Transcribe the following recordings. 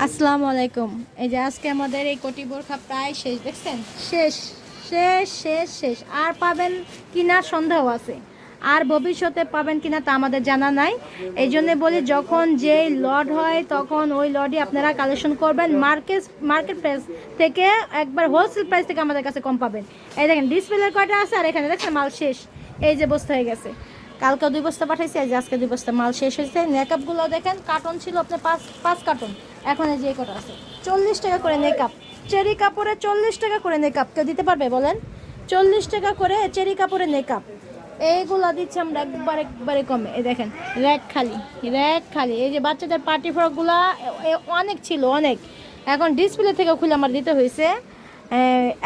আসসালামু আলাইকুম। এই যে আজকে আমাদের এই কোটি বোরখা প্রায় শেষ, দেখছেন? শেষ শেষ শেষ শেষ। আর পাবেন কিনা সন্দেহ আছে। আর ভবিষ্যতে পাবেন কিনা তা আমাদের জানা নাই। এই জন্য বলি, যখন যেই লড হয়, তখন ওই লডই আপনারা কালেকশন করবেন। মার্কেট মার্কেট প্রাইস থেকে, একবার হোলসেল প্রাইস থেকে আমাদের কাছে কম পাবেন। এই দেখেন ডিসপ্লের কয়টা আছে? আর এখানে দেখছেন মাল শেষ। এই যে বস্তা হয়ে গেছে। কালকে দুই বস্তা পাঠাইছি, আজ আজকে দুই বস্তা মাল শেষ হয়েছে। মেকআপগুলো দেখেন কার্টন ছিল আপনার পাঁচ পাঁচ কার্টন এখন এই যে কটা আছে। চল্লিশ টাকা করে মেকআপ চেরি কাপড়ে চল্লিশ টাকা করে মেকআপ কেউ দিতে পারবে বলেন? চল্লিশ টাকা করে চেরি কাপড়ে মেকআপ এইগুলো দিচ্ছি আমরা একবার একবারে কমে। এই দেখেন র্যাক খালি র্যাক খালি। এই যে বাচ্চাদের পার্টি ফ্রকগুলো অনেক ছিল, অনেক। এখন ডিসপ্লে থেকে খুলে আমার দিতে হয়েছে।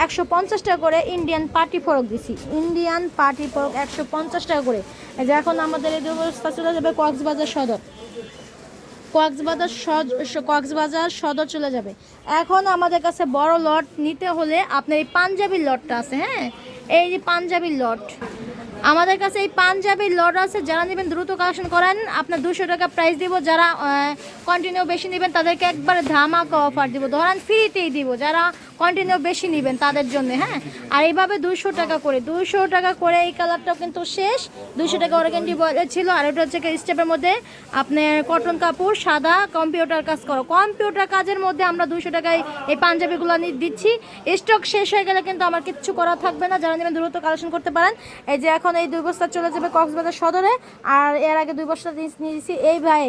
একশো পঞ্চাশ টাকা করে ইন্ডিয়ান পার্টি ফরক দিছি। ইন্ডিয়ান পার্টি ফরক একশো পঞ্চাশ টাকা করে। যে এখন আমাদের এই ব্যবস্থা চলে যাবে কক্সবাজার সদর। কক্সবাজার কক্সবাজার সদর চলে যাবে। এখন আমাদের কাছে বড় লট নিতে হলে আপনার এই পাঞ্জাবির লটটা আছে হ্যাঁ? এই যে পাঞ্জাবির লট। আমাদের কাছে এই পাঞ্জাবির লট আছে, যারা নেবেন দ্রুত কালেকশন করেন, আপনার দুশো টাকা প্রাইস দিব। যারা কন্টিনিউ বেশি নেবেন, তাদেরকে একবারে ধামাকা অফার দিব। ধরেন ফ্রিতেই দিব। যারা কন্টিনিউ বেশি নেবেন তাদের জন্য হ্যাঁ? আর এইভাবে দুইশো টাকা করে দুশো টাকা করে এই কালারটাও কিন্তু শেষ। দুশো টাকা অর্গেন্ডি ছিল, আর ওটা হচ্ছে স্টেপের মধ্যে আপনার কটন কাপড়, সাদা কম্পিউটার কাজ করো। কম্পিউটার কাজের মধ্যে আমরা দুশো টাকায় এই পাঞ্জাবিগুলো দিচ্ছি। স্টক শেষ হয়ে গেলে কিন্তু আমার কিচ্ছু করা থাকবে না, যারা নেবেন দ্রুত কালেকশন করতে পারেন। এই যে এখন এই দুই বস্তা চলে যাবে কক্সবাজার সদরে, আর এর আগে দুই বস্তা নিয়ে- নিয়েছি এই ভাই,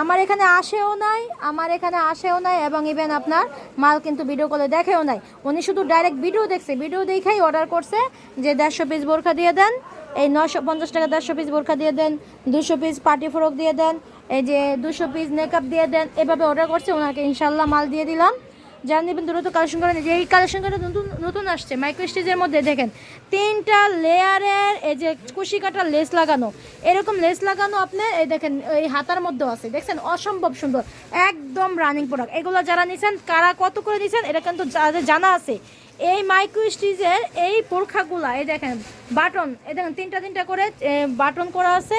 আমার এখানে আসেও নাই, আমার এখানে আসেও নাই, এবং ইভেন আপনার মাল কিন্তু ভিডিও কলে দেখেও নাই। উনি শুধু ডাইরেক্ট ভিডিও দেখছে। ভিডিও দেখেই অর্ডার করছে যে দেড়শো পিস বোরখা দিয়ে দেন, এই নশো পঞ্চাশ টাকা দেড়শো পিস বোরখা দিয়ে দেন, দুশো পিস পার্টি ফ্রক দিয়ে দেন, এই যে দুশো পিস মেকআপ দিয়ে দেন, এভাবে অর্ডার করছে। ওনাকে ইনশাল্লাহ মাল দিয়ে দিলাম। যারা নেবেন দ্রুত কালেকশন করেন। যে এই কালেকশনটা নতুন নতুন আসছে। মাইক্রো স্টেজের মধ্যে দেখেন, তিনটা লেয়ারের এই যে কুশি কাটার লেস লাগানো। এরকম লেস লাগানো আপনি, এই দেখেন, এই হাতার মধ্যেও আছে। দেখছেন? অসম্ভব সুন্দর। একদম রানিং প্রোডাক্ট এগুলো যারা নিছেন, কারা কত করে নিছেন, এটা কিন্তু যাদের জানা আছে। এই মাইক্রো স্টিজের এই পোরখাগুলা, এই দেখেন, বাটন, এই দেখেন, তিনটা তিনটা করে বাটন করা আছে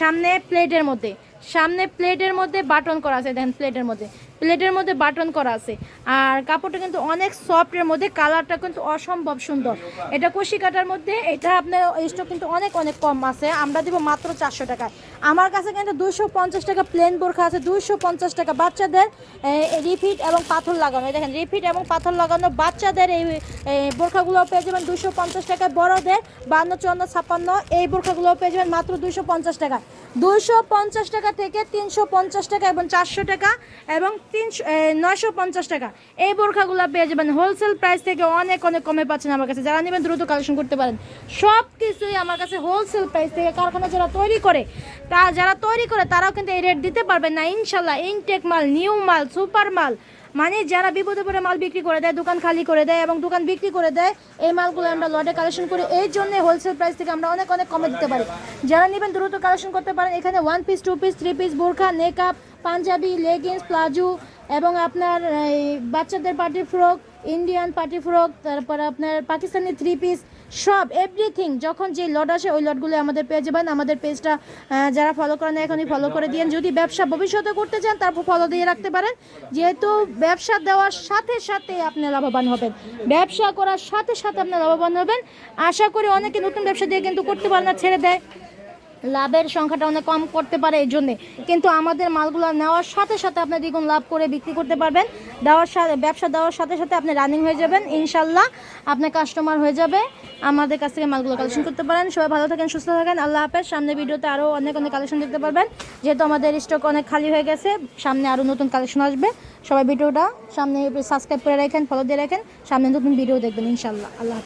সামনে প্লেটের মধ্যে। সামনে প্লেটের মধ্যে বাটন করা আছে দেখেন প্লেটের মধ্যে। প্লেটের মধ্যে বাটন করা আছে। আর কাপড়টা কিন্তু অনেক সফটের মধ্যে, কালারটা কিন্তু অসম্ভব সুন্দর। এটা কুশি কাটার মধ্যে, এটা আপনার স্টক কিন্তু অনেক অনেক কম আছে। আমরা দিব মাত্র চারশো টাকায়। আমার কাছে কিন্তু দুশো পঞ্চাশ টাকা প্লেন বোরখা আছে দুশো পঞ্চাশ টাকা। বাচ্চাদের রিফিট এবং পাথর লাগানো। দেখেন, রিফিট এবং পাথর লাগানো বাচ্চাদের এই এই বোরখাগুলো পেয়ে যাবেন দুশো পঞ্চাশ টাকায়। বড়দের বান্ন, চুয়ান্ন, ছাপ্পান্ন, এই বোরখাগুলো পেয়ে যাবেন মাত্র দুশো পঞ্চাশ টাকা দুশো পঞ্চাশ টাকা থেকে তিনশো পঞ্চাশ টাকা এবং চারশো টাকা এবং তিনশো নয়শো পঞ্চাশ টাকা। এই বোরখাগুলো পেয়ে যাবেন হোলসেল প্রাইস থেকে অনেক অনেক কমে পাচ্ছেন আমার কাছে। যারা নেবেন দ্রুত কালেকশন করতে পারেন। সব কিছুই আমার কাছে হোলসেল প্রাইস থেকে কারখানা যারা তৈরি করে, তা যারা তৈরি করে, তারাও কিন্তু এই রেট দিতে পারবেন না। ইনশাল্লাহ ইনটেক মাল নিউ মাল সুপার মাল মানে যারা বিপদে পড়ে মাল বিক্রি করে দেয়, দোকান খালি করে দেয় এবং দোকান বিক্রি করে দেয়, এই মালগুলো আমরা লটে কালেকশন করি। এই জন্য হোলসেল প্রাইস থেকে আমরা অনেক অনেক কমে দিতে পারি। যারা নেবেন দ্রুত কালেকশন করতে পারেন। এখানে one piece two piece three piece বোরখা নেকআপ পাঞ্জাবি লেগিংস প্লাজো এবং আপনার, এই, বাচ্চাদের party frock, Indian party frock, তারপর আপনার পাকিস্তানি থ্রি পিস সব এভরিথিং যখন যে লট আসে, ওই লটগুলো আমাদের পেয়ে যাবেন আমাদের পেজটা যারা ফলো করেন এখনই ফলো করে দিন যদি ব্যবসা ভবিষ্যতে করতে চান, তারপর ফলো দিয়ে রাখতে পারেন। যেহেতু ব্যবসা দেওয়ার সাথে সাথে আপনি লাভবান হবেন। ব্যবসা করার সাথে সাথে আপনি লাভবান হবেন। আশা করি অনেকে নতুন ব্যবসা দিয়ে কিন্তু করতে পারে না, ছেড়ে দেয়। লাভের সংখ্যাটা অনেক কম করতে পারে এই জন্যে। কিন্তু আমাদের মালগুলো নেওয়ার সাথে সাথে আপনি দ্বিগুণ লাভ করে বিক্রি করতে পারবেন। দেওয়ার সাথে ব্যবসা দেওয়ার সাথে সাথে আপনি রানিং হয়ে যাবেন ইনশাল্লাহ আপনার কাস্টমার হয়ে যাবে। আমাদের কাছ থেকে মালগুলো কালেকশন করতে পারেন। সবাই ভালো থাকেন, সুস্থ থাকেন। আল্লাহ হাফেজ। সামনে ভিডিওতে আরও অনেক অনেক কালেকশন দেখতে পারবেন। যেহেতু আমাদের স্টক অনেক খালি হয়ে গেছে, সামনে আরও নতুন কালেকশন আসবে। সবাই ভিডিওটা সামনে সাবস্ক্রাইব করে রাখেন ফলো দিয়ে রাখেন। সামনে নতুন ভিডিও দেখবেন ইনশাল্লাহ আল্লাহ।